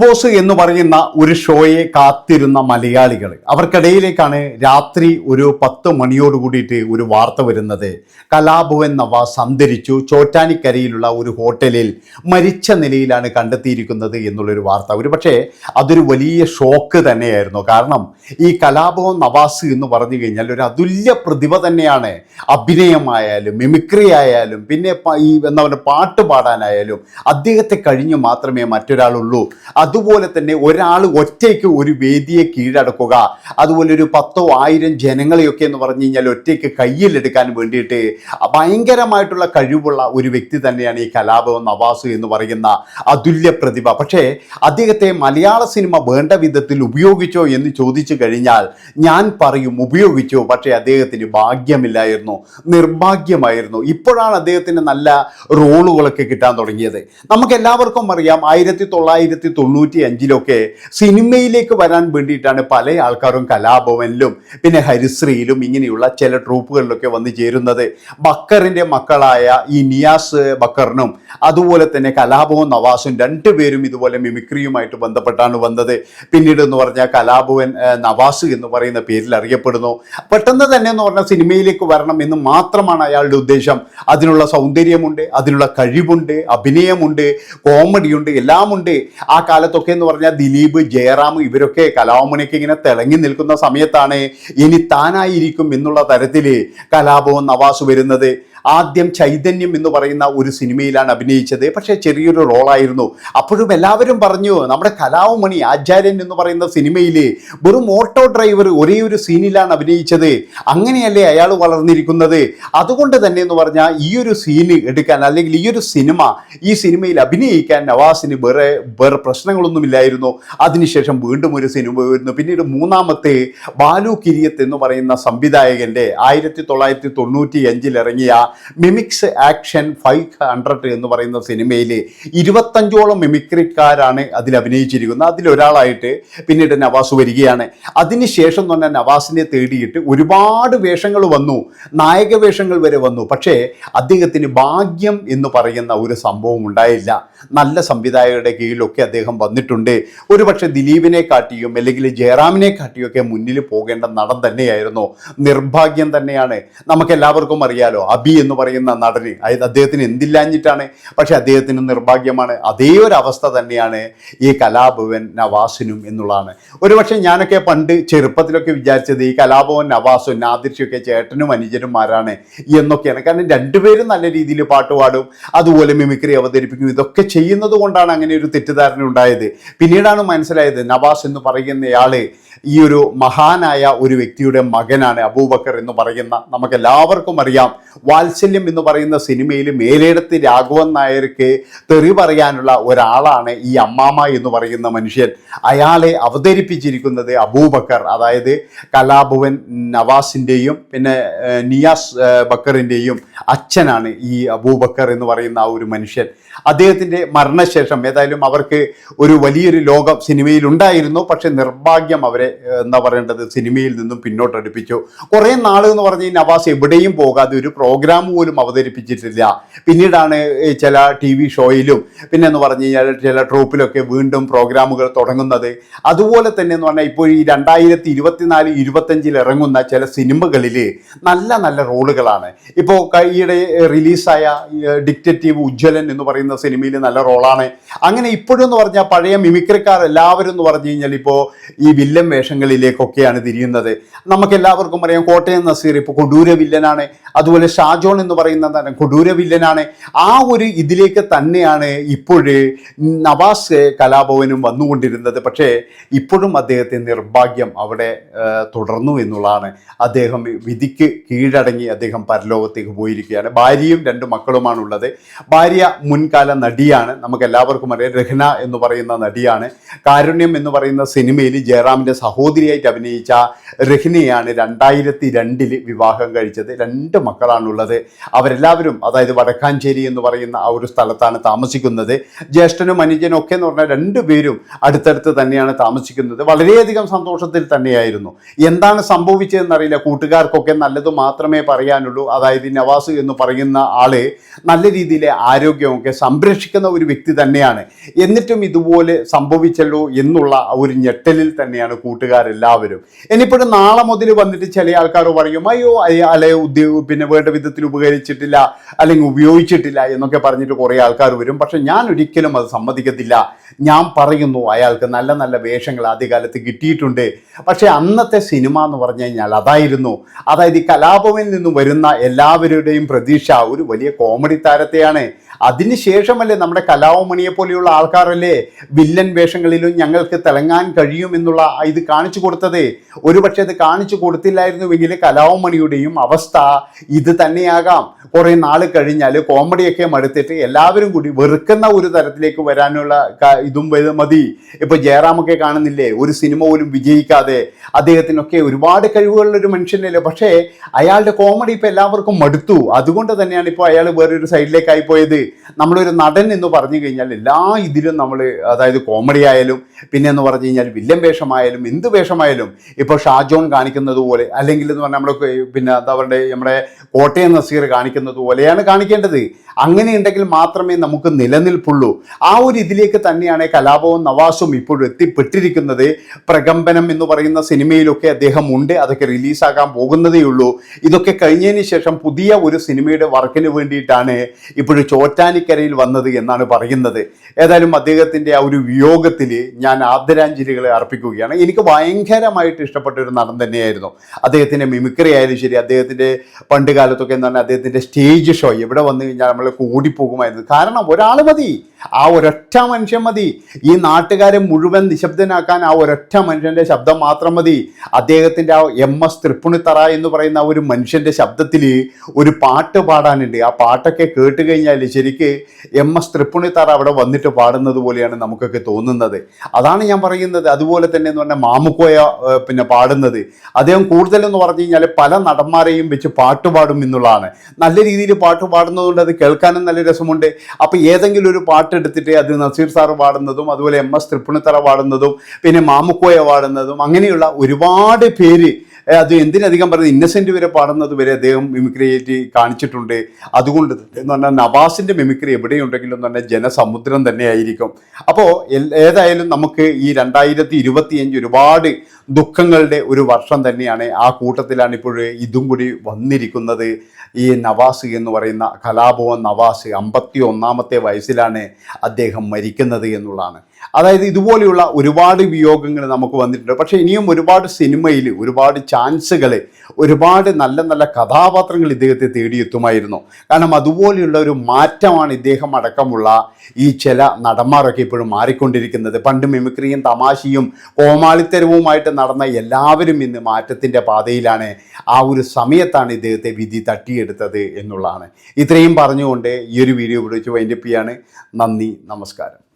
Boss എന്ന് പറയുന്ന ഒരു ഷോയെ കാത്തിരുന്ന മലയാളികൾ അവർക്കിടയിലേക്കാണ് രാത്രി ഒരു പത്ത് മണിയോട് കൂടിയിട്ട് ഒരു വാർത്ത വരുന്നത്. കലാഭവൻ നവാസ് അന്തരിച്ചു ചോറ്റാനിക്കരയിലുള്ള ഒരു ഹോട്ടലിൽ മരിച്ച നിലയിലാണ് കണ്ടെത്തിയിരിക്കുന്നത് എന്നുള്ളൊരു വാർത്ത. ഒരു പക്ഷേ അതൊരു വലിയ ഷോക്ക് തന്നെയായിരുന്നു. കാരണം ഈ കലാഭവൻ നവാസ് എന്ന് പറഞ്ഞു കഴിഞ്ഞാൽ ഒരു അതുല്യ പ്രതിഭ തന്നെയാണ്. അഭിനയമായാലും മിമിക്രി ആയാലും പിന്നെ ഈ എന്താ പറയുക പാട്ട് പാടാനായാലും അദ്ദേഹത്തെ കഴിഞ്ഞ് മാത്രമേ മറ്റൊരാളുള്ളൂ. അതുപോലെ തന്നെ ഒരാൾ ഒറ്റയ്ക്ക് ഒരു വേദിയെ കീഴടക്കുക അതുപോലെ ഒരു പത്തോ ആയിരം ജനങ്ങളെയൊക്കെ എന്ന് പറഞ്ഞു കഴിഞ്ഞാൽ ഒറ്റയ്ക്ക് കയ്യിലെടുക്കാൻ വേണ്ടിയിട്ട് ഭയങ്കരമായിട്ടുള്ള കഴിവുള്ള ഒരു വ്യക്തി തന്നെയാണ് ഈ കലാഭവൻ നവാസ് എന്ന് പറയുന്ന അതുല്യ പ്രതിഭ. പക്ഷേ അദ്ദേഹത്തെ മലയാള സിനിമ വേണ്ട വിധത്തിൽ ഉപയോഗിച്ചോ എന്ന് ചോദിച്ചു കഴിഞ്ഞാൽ ഞാൻ പറയും ഉപയോഗിച്ചോ പക്ഷേ അദ്ദേഹത്തിന് ഭാഗ്യമില്ലായിരുന്നു നിർഭാഗ്യമായിരുന്നു. ഇപ്പോഴാണ് അദ്ദേഹത്തിന് നല്ല റോളുകളൊക്കെ കിട്ടാൻ തുടങ്ങിയത്. നമുക്ക് എല്ലാവർക്കും അറിയാം ആയിരത്തി തൊള്ളായിരത്തി തൊണ്ണൂറ്റി അഞ്ചിലൊക്കെ സിനിമയിലേക്ക് വരാൻ വേണ്ടിയിട്ടാണ് പല ആൾക്കാരും കലാഭവനിലും പിന്നെ ഹരിശ്രീയിലും ഇങ്ങനെയുള്ള ചില ട്രൂപ്പുകളിലൊക്കെ വന്ന് ചേരുന്നത്. ബക്കറിന്റെ മക്കളായ ഈ നിയാസ് ബക്കറിനും അതുപോലെ തന്നെ കലാഭവൻ നവാസും രണ്ടുപേരും ഇതുപോലെ മിമിക്രിയുമായിട്ട് ബന്ധപ്പെട്ടാണ് വന്നത്. പിന്നീട് എന്ന് പറഞ്ഞാൽ കലാഭവൻ നവാസ് എന്ന് പറയുന്ന പേരിൽ അറിയപ്പെടുന്നു. പെട്ടെന്ന് തന്നെ എന്ന് പറഞ്ഞാൽ സിനിമയിലേക്ക് വരണം എന്ന് മാത്രമാണ് അയാളുടെ ഉദ്ദേശം. അതിനുള്ള സൗന്ദര്യമുണ്ട് അതിനുള്ള കഴിവുണ്ട് അഭിനയമുണ്ട് കോമഡിയുണ്ട് എല്ലാമുണ്ട്. ആ കാലത്തൊക്കെ എന്ന് പറഞ്ഞാൽ ദിലീപ് ജയറാം ഇവരൊക്കെ കലാമണിയൊക്കെ ഇങ്ങനെ തിളങ്ങി നിൽക്കുന്ന സമയത്താണ് ഇനി താനായിരിക്കും എന്നുള്ള തരത്തിൽ കലാഭവൻ നവാസ് വരുന്നത്. ആദ്യം ചൈതന്യം എന്ന് പറയുന്ന ഒരു സിനിമയിലാണ് അഭിനയിച്ചത്. പക്ഷേ ചെറിയൊരു റോളായിരുന്നു. അപ്പോഴും എല്ലാവരും പറഞ്ഞു നമ്മുടെ കലാവുമണി ആചാര്യൻ എന്ന് പറയുന്ന സിനിമയിൽ വെറും ഓട്ടോ ഡ്രൈവർ ഒരേ ഒരു സീനിലാണ് അഭിനയിച്ചത്. അങ്ങനെയല്ലേ അയാൾ വളർന്നിരിക്കുന്നത്? അതുകൊണ്ട് തന്നെ എന്ന് പറഞ്ഞാൽ ഈ ഒരു സീന് എടുക്കാൻ അല്ലെങ്കിൽ ഈ ഒരു സിനിമ ഈ സിനിമയിൽ അഭിനയിക്കാൻ നവാസിന് വേറെ വേറെ പ്രശ്നങ്ങളൊന്നുമില്ലായിരുന്നു അതിനുശേഷം വീണ്ടും ഒരു സിനിമ വരുന്നു. പിന്നീട് മൂന്നാമത്തെ ബാലു കിരിയത്ത് എന്ന് പറയുന്ന സംവിധായകന്റെ ആയിരത്തി തൊള്ളായിരത്തി തൊണ്ണൂറ്റി അഞ്ചിൽ ഇറങ്ങിയ മിമിക്സ് ആക്ഷൻ ഫൈവ് ഹൺഡ്രഡ് എന്ന് പറയുന്ന സിനിമയിൽ ഇരുപത്തഞ്ചോളം മിമിക്രിക്കാരാണ് അതിൽ അഭിനയിച്ചിരിക്കുന്നത്. അതിലൊരാളായിട്ട് പിന്നീട് നവാസ് വരികയാണ്. അതിനുശേഷം തന്നെ നവാസിനെ തേടിയിട്ട് ഒരുപാട് വേഷങ്ങൾ വന്നു. നായക വേഷങ്ങൾ വരെ വന്നു. പക്ഷേ അദ്ദേഹത്തിന് ഭാഗ്യം എന്ന് പറയുന്ന ഒരു സംഭവം ഉണ്ടായില്ല. നല്ല സംവിധായകരുടെ കീഴിലൊക്കെ അദ്ദേഹം വന്നിട്ടുണ്ട്. ഒരുപക്ഷെ ദിലീപിനെ കാട്ടിയും അല്ലെങ്കിൽ ജയറാമിനെ കാട്ടിയൊക്കെ മുന്നിൽ പോകേണ്ട നടൻ തന്നെയായിരുന്നു. നിർഭാഗ്യം തന്നെയാണ്. നമുക്ക് എല്ലാവർക്കും അറിയാലോ അബി എന്ന് പറയുന്ന നടന്. അതായത് അദ്ദേഹത്തിന് എന്തില്ലാഞ്ഞിട്ടാണ്? പക്ഷെ അദ്ദേഹത്തിന് നിർഭാഗ്യമാണ്. അതേ ഒരു അവസ്ഥ തന്നെയാണ് ഈ കലാഭവൻ നവാസിനും എന്നുള്ളതാണ്. ഒരുപക്ഷെ ഞാനൊക്കെ പണ്ട് ചെറുപ്പത്തിലൊക്കെ വിചാരിച്ചത് ഈ കലാഭവൻ നവാസും നാദിർഷിയൊക്കെ ചേട്ടനും അനുജനുമാരാണ് എന്നൊക്കെയാണ്. കാരണം രണ്ടുപേരും നല്ല രീതിയിൽ പാട്ട് പാടും അതുപോലെ മിമിക്രി അവതരിപ്പിക്കും ഇതൊക്കെ ചെയ്യുന്നത് കൊണ്ടാണ് അങ്ങനെ ഒരു തെറ്റിദ്ധാരണ ഉണ്ടായത്. പിന്നീടാണ് മനസ്സിലായത് നവാസ് എന്ന് പറയുന്നയാൾ ഈ ഒരു മഹാനായ ഒരു വ്യക്തിയുടെ മകനാണ് അബൂബക്കർ എന്ന് പറയുന്ന നമുക്ക് എല്ലാവർക്കും അറിയാം. വാത്സല്യം എന്ന് പറയുന്ന സിനിമയിൽ മേലേടത്ത് രാഘവൻ നായർക്ക് തെറി പറയാനുള്ള ഒരാളാണ് ഈ അമ്മാമ എന്ന് പറയുന്ന മനുഷ്യൻ. അയാളെ അവതരിപ്പിച്ചിരിക്കുന്നത് അബൂബക്കർ. അതായത് കലാഭവൻ നവാസിന്റെയും പിന്നെ നിയാസ് ബക്കറിന്റെയും അച്ഛനാണ് ഈ അബൂബക്കർ എന്ന് പറയുന്ന ആ ഒരു മനുഷ്യൻ. അദ്ദേഹത്തിന്റെ മരണശേഷം ഏതായാലും അവർക്ക് ഒരു വലിയൊരു ലോകം സിനിമയിൽ ഉണ്ടായിരുന്നു. പക്ഷെ നിർഭാഗ്യം അവരെ എന്താ പറയേണ്ടത്? സിനിമയിൽ നിന്നും പിന്നോട്ടടുപ്പിച്ചു. കുറേ നാൾ എന്ന് പറഞ്ഞ് നവാസ് എവിടെയും പോകാതെ ഒരു പ്രോഗ്രാം പോലും അവതരിപ്പിച്ചിട്ടില്ല. പിന്നീടാണ് ചില ടി വി ഷോയിലും പിന്നെ എന്ന് പറഞ്ഞു കഴിഞ്ഞാൽ ചില ട്രൂപ്പിലൊക്കെ വീണ്ടും പ്രോഗ്രാമുകൾ തുടങ്ങുന്നത്. അതുപോലെ തന്നെ എന്ന് പറഞ്ഞാൽ ഇപ്പോൾ ഈ രണ്ടായിരത്തി ഇരുപത്തിനാല് ഇരുപത്തഞ്ചിൽ ഇറങ്ങുന്ന ചില സിനിമകളിൽ നല്ല നല്ല റോളുകളാണ്. ഇപ്പോൾ ഈയിടെ റിലീസായ ഡിക്റ്റേറ്റീവ് ഉജ്ജ്വലൻ എന്ന് പറയുന്ന സിനിമയിൽ നല്ല റോളാണ്. അങ്ങനെ ഇപ്പോഴും എന്ന് പറഞ്ഞാൽ പഴയ മിമിക്രിക്കാർ എല്ലാവരും എന്ന് പറഞ്ഞു കഴിഞ്ഞാൽ ഇപ്പോൾ ഈ വില്ലൻ വേഷങ്ങളിലേക്കൊക്കെയാണ് തിരിയുന്നത്. നമുക്ക് എല്ലാവർക്കും അറിയാം കോട്ടയം നസീർ ഇപ്പോൾ കൊടൂര വില്ലനാണ്. അതുപോലെ ഷാജോൺ എന്ന് പറയുന്ന നടൻ കൊടൂര വില്ലനാണ്. ആ ഒരു ഇതിലേക്ക് തന്നെയാണ് ഇപ്പോഴ് നവാസ് കലാഭവനും വന്നുകൊണ്ടിരുന്നത്. പക്ഷേ ഇപ്പോഴും അദ്ദേഹത്തെ നിർഭാഗ്യം അവിടെ തുടർന്നു എന്നുള്ളതാണ്. അദ്ദേഹം വിധിക്ക് കീഴടങ്ങി അദ്ദേഹം പരലോകത്തേക്ക് പോയിരിക്കുകയാണ്. ഭാര്യയും രണ്ട് മക്കളുമാണുള്ളത്. ഭാര്യ മുൻകാല നടിയാണ്. നമുക്ക് എല്ലാവർക്കും അറിയാം രഹ്ന എന്ന് പറയുന്ന നടിയാണ്. കാരുണ്യം എന്ന് പറയുന്ന സിനിമയിൽ ജയറാമിന്റെ സഹോദരിയായിട്ട് അഭിനയിച്ച റഹ്നയാണ് രണ്ടായിരത്തി രണ്ടിൽ വിവാഹം കഴിച്ചത്. രണ്ട് മക്കളാണുള്ളത്. അവരെല്ലാവരും അതായത് വടക്കാഞ്ചേരി എന്ന് പറയുന്ന ആ ഒരു സ്ഥലത്താണ് താമസിക്കുന്നത്. ജ്യേഷ്ഠനും അനുജനും ഒക്കെ എന്ന് പറഞ്ഞാൽ രണ്ടുപേരും അടുത്തടുത്ത് തന്നെയാണ് താമസിക്കുന്നത്. വളരെയധികം സന്തോഷത്തിൽ തന്നെയായിരുന്നു. എന്താണ് സംഭവിച്ചതെന്നറിയില്ല. കൂട്ടുകാർക്കൊക്കെ നല്ലത് മാത്രമേ പറയാനുള്ളൂ. അതായത് നവാസ് എന്ന് പറയുന്ന ആൾ നല്ല രീതിയിലെ ആരോഗ്യമൊക്കെ സംരക്ഷിക്കുന്ന ഒരു വ്യക്തി തന്നെയാണ്. എന്നിട്ടും ഇതുപോലെ സംഭവിച്ചല്ലോ എന്നുള്ള ഒരു ഞെട്ടലിൽ തന്നെയാണ് കൂട്ടുകാരെല്ലാവരും. ഇനിയിപ്പോഴും നാളെ മുതൽ വന്നിട്ട് ചില ആൾക്കാർ പറയും അയ്യോ അല്ലെ ഉദ്യോഗ പിന്നെ വേണ്ട വിധത്തിൽ ഉപകരിച്ചിട്ടില്ല അല്ലെങ്കിൽ ഉപയോഗിച്ചിട്ടില്ല എന്നൊക്കെ പറഞ്ഞിട്ട് കുറേ ആൾക്കാർ വരും. പക്ഷെ ഞാൻ ഒരിക്കലും അത് സമ്മതിക്കത്തില്ല. ഞാൻ പറയുന്നു അയാൾക്ക് നല്ല നല്ല വേഷങ്ങൾ ആദ്യകാലത്ത് കിട്ടിയിട്ടുണ്ട്. പക്ഷെ അന്നത്തെ സിനിമ എന്ന് പറഞ്ഞു കഴിഞ്ഞാൽ അതായിരുന്നു. അതായത് ഈ കലാഭവനിൽ നിന്നും വരുന്ന എല്ലാവരുടെയും പ്രതീക്ഷ ഒരു വലിയ കോമഡി താരത്തെയാണ്. അതിനുശേഷമല്ലേ നമ്മുടെ കലാവമണിയെ പോലെയുള്ള ആൾക്കാരല്ലേ വില്ലൻ വേഷങ്ങളിലും ഞങ്ങൾക്ക് തിളങ്ങാൻ കഴിയും എന്നുള്ള ഇത് കാണിച്ചു കൊടുത്തത്. ഒരുപക്ഷെ അത് കാണിച്ചു കൊടുത്തില്ലായിരുന്നുവെങ്കിൽ കലാവമണിയുടെയും അവസ്ഥ ഇത് തന്നെയാകാം. കുറേ നാൾ കഴിഞ്ഞാൽ കോമഡിയൊക്കെ മടുത്തിട്ട് എല്ലാവരും കൂടി വെറുക്കുന്ന ഒരു തരത്തിലേക്ക് വരാനുള്ള ഇതും മതി. ഇപ്പൊ ജയറാമൊക്കെ കാണുന്നില്ലേ? ഒരു സിനിമ പോലും വിജയിക്കാതെ അദ്ദേഹത്തിനൊക്കെ ഒരുപാട് കഴിവുകളുള്ള ഒരു മനുഷ്യനല്ലേ? പക്ഷേ അയാളുടെ കോമഡി ഇപ്പൊ എല്ലാവർക്കും മടുത്തു. അതുകൊണ്ട് തന്നെയാണ് ഇപ്പോൾ അയാൾ വേറൊരു സൈഡിലേക്കായി പോയത്. നമ്മളൊരു നടൻ എന്ന് പറഞ്ഞു കഴിഞ്ഞാൽ എല്ലാ ഇതിലും നമ്മൾ അതായത് കോമഡി ആയാലും പിന്നെ എന്ന് പറഞ്ഞു കഴിഞ്ഞാൽ വില്ലൻ വേഷമായാലും എന്ത് വേഷമായാലും ഇപ്പോൾ ഷാജോൺ കാണിക്കുന്നത് പോലെ അല്ലെങ്കിൽ എന്ന് പറഞ്ഞാൽ നമ്മുടെ പിന്നെ എന്താ പറയുക നമ്മുടെ കോട്ടയം നസീർ കാണിക്കുന്നത് പോലെയാണ് കാണിക്കേണ്ടത്. അങ്ങനെ ഉണ്ടെങ്കിൽ മാത്രമേ നമുക്ക് നിലനിൽപ്പുള്ളൂ. ആ ഒരു ഇതിലേക്ക് തന്നെയാണ് കലാപവും നവാസും ഇപ്പോഴും എത്തിപ്പെട്ടിരിക്കുന്നത്. പ്രകമ്പനം എന്ന് പറയുന്ന സിനിമയിലൊക്കെ അദ്ദേഹം ഉണ്ട് അതൊക്കെ റിലീസാകാൻ പോകുന്നതേ ഉള്ളൂ. ഇതൊക്കെ കഴിഞ്ഞതിന് ശേഷം പുതിയ ഒരു സിനിമയുടെ വർക്കിന് വേണ്ടിയിട്ടാണ് ഇപ്പോഴും ചോറ്റാനിക്കരയിൽ വന്നത് എന്നാണ് പറയുന്നത്. ഏതായാലും അദ്ദേഹത്തിന്റെ ആ ഒരു വിയോഗത്തിൽ ഞാൻ ആദരാഞ്ജലികളെ അർപ്പിക്കുകയാണ്. എനിക്ക് ഭയങ്കരമായിട്ട് ഇഷ്ടപ്പെട്ട ഒരു നടൻ തന്നെയായിരുന്നു. അദ്ദേഹത്തിന്റെ മിമിക്രി ആയാലും ശരി അദ്ദേഹത്തിന്റെ പണ്ട് കാലത്തൊക്കെ എന്ന് പറഞ്ഞാൽ അദ്ദേഹത്തിന്റെ സ്റ്റേജ് ഷോ എവിടെ വന്നു കഴിഞ്ഞാൽ നമ്മൾ കൂടിപ്പോകുമായിരുന്നു. കാരണം ഒരാൾ മതി. ആ ഒരൊറ്റ മനുഷ്യൻ മതി. ഈ നാട്ടുകാരെ മുഴുവൻ നിശബ്ദനാക്കാൻ ആ ഒരൊറ്റ മനുഷ്യന്റെ ശബ്ദം മാത്രം മതി. അദ്ദേഹത്തിന്റെ ആ എം എസ് തൃപ്പുണിത്തറ എന്ന് പറയുന്ന ഒരു മനുഷ്യന്റെ ശബ്ദത്തിൽ ഒരു പാട്ട് പാടാനുണ്ട്. ആ പാട്ടൊക്കെ കേട്ട് കഴിഞ്ഞാൽ ശരിക്ക് എം എസ് തൃപ്പുണിത്തറ അവിടെ വന്നിട്ട് പാടുന്നത് പോലെയാണ് നമുക്കൊക്കെ തോന്നുന്നത്. അതാണ് ഞാൻ പറയുന്നത്. അതുപോലെ തന്നെ എന്ന് പറഞ്ഞാൽ മാമുക്കോയ പിന്നെ പാടുന്നത്. അദ്ദേഹം കൂടുതലെന്ന് പറഞ്ഞു കഴിഞ്ഞാൽ പല നടന്മാരെയും വെച്ച് പാട്ട് പാടും എന്നുള്ളതാണ്. നല്ല രീതിയിൽ പാട്ട് പാടുന്നതുകൊണ്ട് അത് കേൾക്കാനും നല്ല രസമുണ്ട്. അപ്പോൾ ഏതെങ്കിലും ഒരു പാട്ട് എടുത്തിട്ട് അത് നസീർ സാറ് പാടുന്നതും അതുപോലെ എം എസ് തൃപ്പുണിത്തറ പാടുന്നതും പിന്നെ മാമുക്കോയ പാടുന്നതും അങ്ങനെയുള്ള ഒരുപാട് പേര് അത് എന്തിനധികം പറയുന്നത് ഇന്നസെന്റ് വരെ പാടുന്നത് വരെ അദ്ദേഹം മിമിക്രിയേറ്റ് കാണിച്ചിട്ടുണ്ട്. അതുകൊണ്ട് എന്ന് പറഞ്ഞാൽ നവാസിന്റെ മിമിക്രി എവിടെയുണ്ടെങ്കിലും എന്ന് പറഞ്ഞാൽ ജനസമുദ്രം തന്നെയായിരിക്കും. അപ്പോൾ ഏതായാലും നമുക്ക് ഈ രണ്ടായിരത്തി ഇരുപത്തിയഞ്ച് ഒരുപാട് ദുഃഖങ്ങളുടെ ഒരു വർഷം തന്നെയാണ് ആ കൂട്ടത്തിലാണ് ഇപ്പോൾ ഇതും കൂടി വന്നിരിക്കുന്നത്. ഈ നവാസ് എന്ന് പറയുന്ന കലാഭവൻ നവാസ് അമ്പത്തി ഒന്നാമത്തെ വയസ്സിലാണ് അദ്ദേഹം മരിക്കുന്നത് എന്നുള്ളതാണ്. അതായത് ഇതുപോലെയുള്ള ഒരുപാട് വിയോഗങ്ങൾ നമുക്ക് വന്നിട്ടുണ്ട്. പക്ഷേ ഇനിയും ഒരുപാട് സിനിമയിൽ ഒരുപാട് ചാൻസുകൾ ഒരുപാട് നല്ല നല്ല കഥാപാത്രങ്ങൾ ഇദ്ദേഹത്തെ തേടിയെത്തുമായിരുന്നു. കാരണം അതുപോലെയുള്ള ഒരു മാറ്റമാണ് ഇദ്ദേഹം അടക്കമുള്ള ഈ ചില നടന്മാരൊക്കെ ഇപ്പോഴും മാറിക്കൊണ്ടിരിക്കുന്നത്. പണ്ട് മിമിക്രിയും തമാശയും കോമാളിത്തരവുമായിട്ട് നടന്ന എല്ലാവരും ഇന്ന് മാറ്റത്തിന്റെ പാതയിലാണ്. ആ ഒരു സമയത്താണ് ഇദ്ദേഹത്തെ വിധി തട്ടിയെടുത്തത് എന്നുള്ളതാണ്. ഇത്രയും പറഞ്ഞുകൊണ്ട് ഈ ഒരു വീഡിയോ ഇവിടെ വെച്ച് വൈൻഡപ്പ് ചെയ്യാണ്. നന്ദി നമസ്കാരം.